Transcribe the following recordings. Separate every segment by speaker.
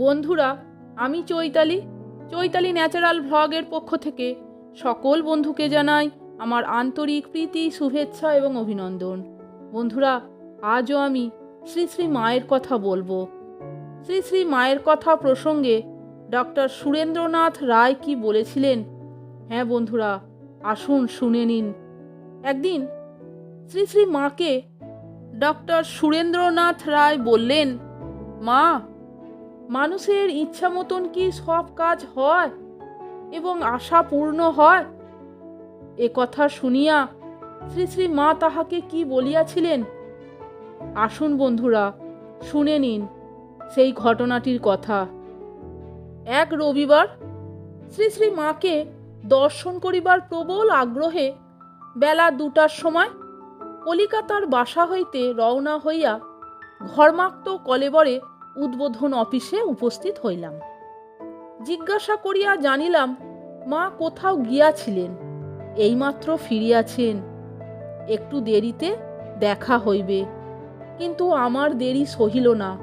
Speaker 1: বন্ধুরা, আমি চৈতালি। চৈতালি ন্যাচারাল ভ্লগের পক্ষ থেকে সকল বন্ধুকে জানাই আমার আন্তরিক প্রীতি, শুভেচ্ছা এবং অভিনন্দন। বন্ধুরা, আজও আমি শ্রী শ্রী মায়ের কথা বলব। শ্রী শ্রী মায়ের কথা প্রসঙ্গে ডক্টর সুরেন্দ্রনাথ রায় কি বলেছিলেন? হ্যাঁ বন্ধুরা, আসুন শুনে নিন। একদিন শ্রী শ্রী মাকে ডক্টর সুরেন্দ্রনাথ রায় বললেন, মা মানুষের ইচ্ছা মতন কি সব কাজ হয় এবং আশা পূর্ণ হয়? এ কথা শুনিয়া শ্রী শ্রী মা তাহাকে কি বলিয়াছিলেন? আসুন বন্ধুরা, শুনে নিন সেই ঘটনাটির কথা। এক রবিবার শ্রী শ্রী মাকে দর্শন করিবার প্রবল আগ্রহে বেলা দুটার সময় কলিকাতার বাসা হইতে রওনা হইয়া ঘর্মাক্ত কলেবরে উদ্বোধন অফিসে উপস্থিত হইলাম। জিজ্ঞাসা করিয়া জানিলাম, মা কোথাও গিয়াছিলেন? এইমাত্র ফিরিয়াছেন। একটু দেরিতে দেখা হইবে। কিন্তু আমার দেরি সহিল না।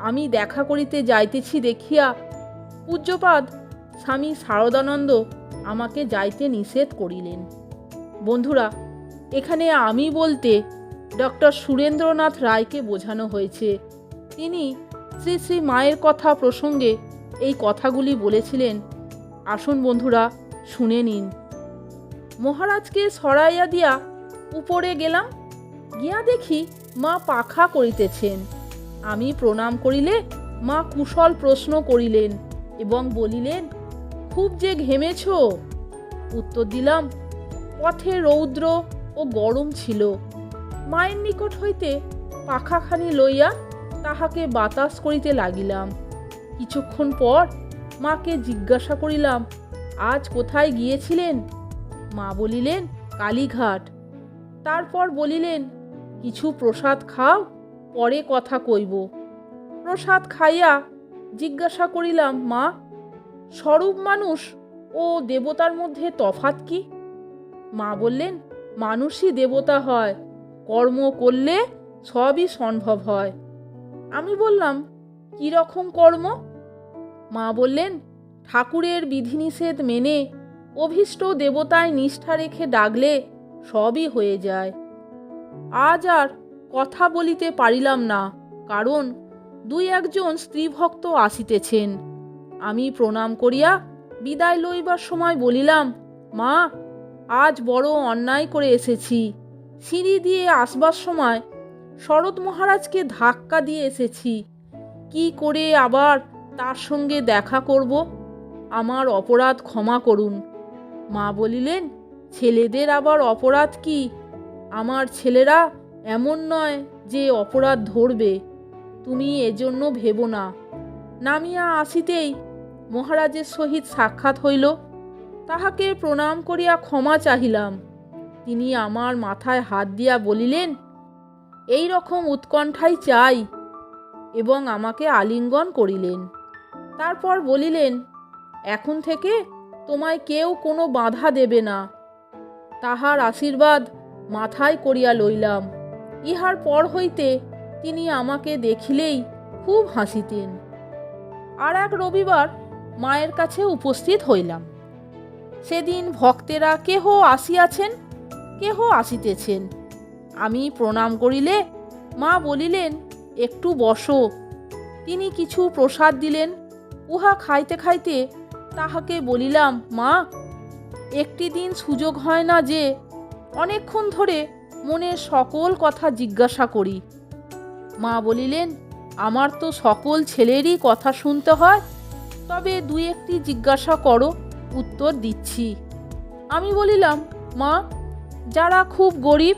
Speaker 1: আমি দেখা করিতে যাইতেছি দেখিয়া পূজ্যপাদ স্বামী শারদানন্দ আমাকে যাইতে নিষেধ করিলেন। বন্ধুরা, এখানে আমি বলতে ডক্টর সুরেন্দ্রনাথ রায়কে বোঝানো হয়েছে। তিনি শ্রী শ্রী মায়ের কথা প্রসঙ্গে এই কথাগুলি বলেছিলেন। আসুন বন্ধুরা, শুনে নিন। মহারাজকে সরাইয়া দিয়া উপরে গেলাম, গিয়া দেখি মা পাখা করিতেছেন। আমি প্রণাম করিলে মা কুশল প্রশ্ন করিলেন এবং বলিলেন, খুব যে ঘেমেছ? উত্তর দিলাম, পথে রৌদ্র ও গরম ছিল। মায়ের নিকট হইতে পাখাখানি লইয়া তাহাকে বাতাস করিতে লাগিলাম। কিছুক্ষণ পর মাকে জিজ্ঞাসা করিলাম, আজ কোথায় গিয়েছিলেন? মা বলিলেন, কালীঘাট। তারপর বলিলেন, কিছু প্রসাদ খাও, পরে কথা কইব। প্রসাদ খাইয়া জিজ্ঞাসা করিলাম, মা, স্বরূপ মানুষ ও দেবতার মধ্যে তফাত কি? মা বললেন, মানুষই দেবতা হয়, কর্ম করলে সবই সম্ভব হয়। আমি বললাম, কী রকম কর্ম? মা বললেন, ঠাকুরের বিধিনিষেধ মেনে অভীষ্ট দেবতায় নিষ্ঠা রেখে ডাকলে সবই হয়ে যায়। আজ আর কথা বলিতে পারিলাম না, কারণ দুই একজন স্ত্রীভক্ত আসিতেছেন। আমি প্রণাম করিয়া বিদায় লইবার সময় বলিলাম, মা, আজ বড় অন্যায় করে এসেছি। সিঁড়ি দিয়ে আসবার সময় শরৎ মহারাজকে ধাক্কা দিয়ে এসেছি। কি করে আবার তার সঙ্গে দেখা করব? আমার অপরাধ ক্ষমা করুন। মা বলিলেন, ছেলেদের আবার অপরাধ কি? আমার ছেলেরা এমন নয় যে অপরাধ ধরবে। তুমি এজন্য ভেবো না। নামিয়া আসিতেই মহারাজের সহিত সাক্ষাৎ হইল। তাহাকে প্রণাম করিয়া ক্ষমা চাহিলাম। তিনি আমার মাথায় হাত দিয়া বলিলেন এই রকম উৎকণ্ঠাই চাই। এবং আমাকে আলিঙ্গন করিলেন। তারপর বলিলেন, এখন থেকে তোমায় কেউ কোনো বাধা দেবে না। তাহার আশীর্বাদ মাথায় করিয়া লইলাম। ইহার পর হইতে তিনি আমাকে দেখিলেই খুব হাসিতেন। আর এক রবিবার মায়ের কাছে উপস্থিত হইলাম। সেদিন ভক্তেরা কেহ আসিয়াছেন, কেহ আসিতেছেন। আমি প্রণাম করিলে, মা বলিলেন, একটু বসো। তিনি কিছু প্রসাদ দিলেন। উহা খাইতে খাইতে তাহাকে বলিলাম, মা, একটি দিন সুযোগ হয় না যে অনেকক্ষণ ধরে মনের সকল কথা জিজ্ঞাসা করি। মা বলিলেন, আমার তো সকল ছেলেরই কথা শুনতে হয়, তবে দুই একটি জিজ্ঞাসা করো, উত্তর দিচ্ছি। আমি বলিলাম, মা, যারা খুব গরিব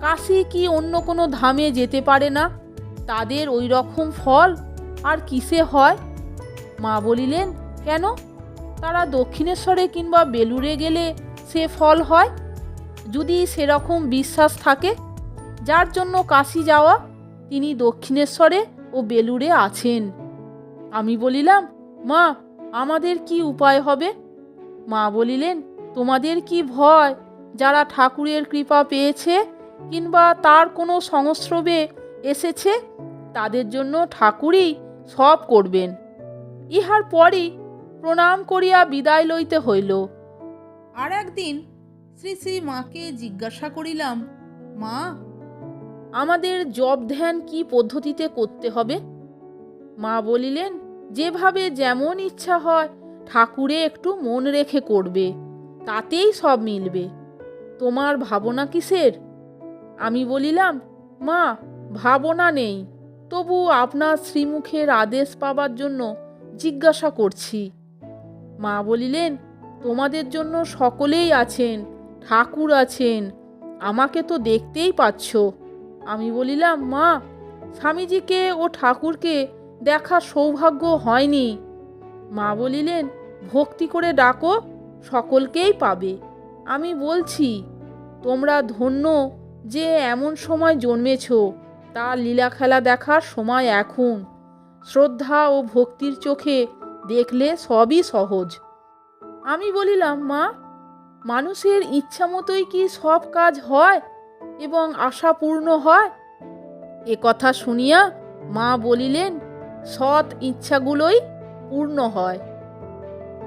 Speaker 1: কাশি কি অন্য কোনো ধামে যেতে পারে না? তাদের ওই রকম ফল? আর কিসে হয়? মা বলিলেন, কেন? তারা দক্ষিণেশ্বরে কিংবা বেলুড়ে গেলে সে ফল হয়? যদি সেরকম বিশ্বাস থাকে, যার জন্য কাশি যাওয়া? তিনি দক্ষিণেশ্বরে ও বেলুড়ে আছেন। আমি বলিলাম, মা, আমাদের কি উপায় হবে? মা বলিলেন, তোমাদের কি ভয়? যারা ঠাকুরের কৃপা পেয়েছে কিংবা তার কোনো সংস্রবে এসেছে, তাদের জন্য ঠাকুরই সব করবেন। ইহার পরই প্রণাম করিয়া বিদায় লইতে হইল। আর একদিন শ্রী শ্রী মাকে জিজ্ঞাসা করিলাম, মা, আমাদের জব ধ্যান কি পদ্ধতিতে করতে হবে? মা বলিলেন, যেভাবে যেমন ইচ্ছা হয়, ঠাকুরে একটু মন রেখে করবে, তাতেই সব মিলবে। তোমার ভাবনা কিসের? আমি বলিলাম, মা, ভাবনা নেই। তবু আপনার শ্রীমুখের আদেশ পাবার জন্য জিজ্ঞাসা করছি। মা বলিলেন, তোমাদের জন্য সকলেই আছেন, ঠাকুর আছেন, আমাকে তো দেখতেই পাচ্ছ। আমি বলিলাম, মা, স্বামীজিকে ও ঠাকুরকে দেখার সৌভাগ্য হয়নি। মা বলিলেন, ভক্তি করে ডাকো, সকলকেই পাবে। আমি বলছি, তোমরা ধন্য যে এমন সময় জন্মেছ তার লীলা খেলা দেখার সময় এখন। শ্রদ্ধা ও ভক্তির চোখে দেখলে সবই সহজ। আমি বলিলাম, মা, মানুষের ইচ্ছা মতোই কি সব কাজ হয় এবং আশা পূর্ণ হয়? এ কথা শুনিয়া মা বলিলেন, সৎ ইচ্ছাগুলোই পূর্ণ হয়।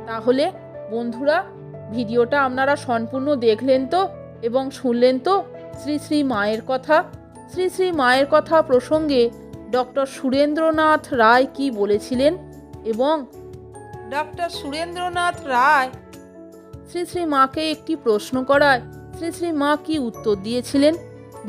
Speaker 1: তাহলে বন্ধুরা, ভিডিওটা আপনারা সম্পূর্ণ দেখলেন তো এবং শুনলেন তো? শ্রী শ্রী মায়ের কথা শ্রী শ্রী মায়ের কথা প্রসঙ্গে ডক্টর সুরেন্দ্রনাথ রায় কি বলেছিলেন এবং ডক্টর সুরেন্দ্রনাথ রায় শ্রী শ্রী মাকে একটি প্রশ্ন করায় শ্রী শ্রী মা কি উত্তর দিয়েছিলেন?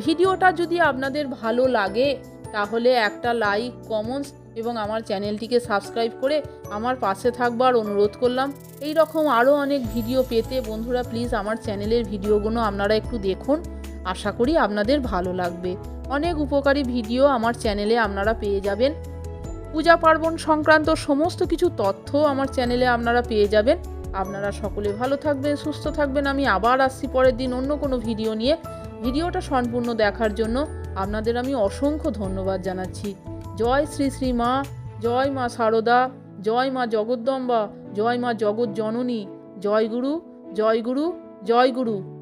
Speaker 1: ভিডিওটা যদি আপনাদের ভালো লাগে তাহলে একটা লাইক কমেন্টস এবং আমার চ্যানেলটিকে সাবস্ক্রাইব করে আমার পাশে থাকবার অনুরোধ করলাম। এই রকম আরও অনেক ভিডিও পেতে বন্ধুরা প্লিজ আমার চ্যানেলের ভিডিওগুলো আপনারা একটু দেখুন। আশা করি আপনাদের ভালো লাগবে। অনেক উপকারী ভিডিও আমার চ্যানেলে আপনারা পেয়ে যাবেন। পূজা পার্বণ সংক্রান্ত সমস্ত কিছু তথ্য আমার চ্যানেলে আপনারা পেয়ে যাবেন। আপনারা সকলে ভালো থাকবেন, সুস্থ থাকবেন। আমি আবার আসছি পরের দিন অন্য কোনো ভিডিও নিয়ে। ভিডিওটা সম্পূর্ণ দেখার জন্য আপনাদের আমি অসংখ্য ধন্যবাদ জানাচ্ছি। জয় শ্রী শ্রী মা, জয় মা সারদা, জয় মা জগদ্দম্বা, জয় মা জগৎ জননী জয় গুরু জয় গুরু জয় গুরু।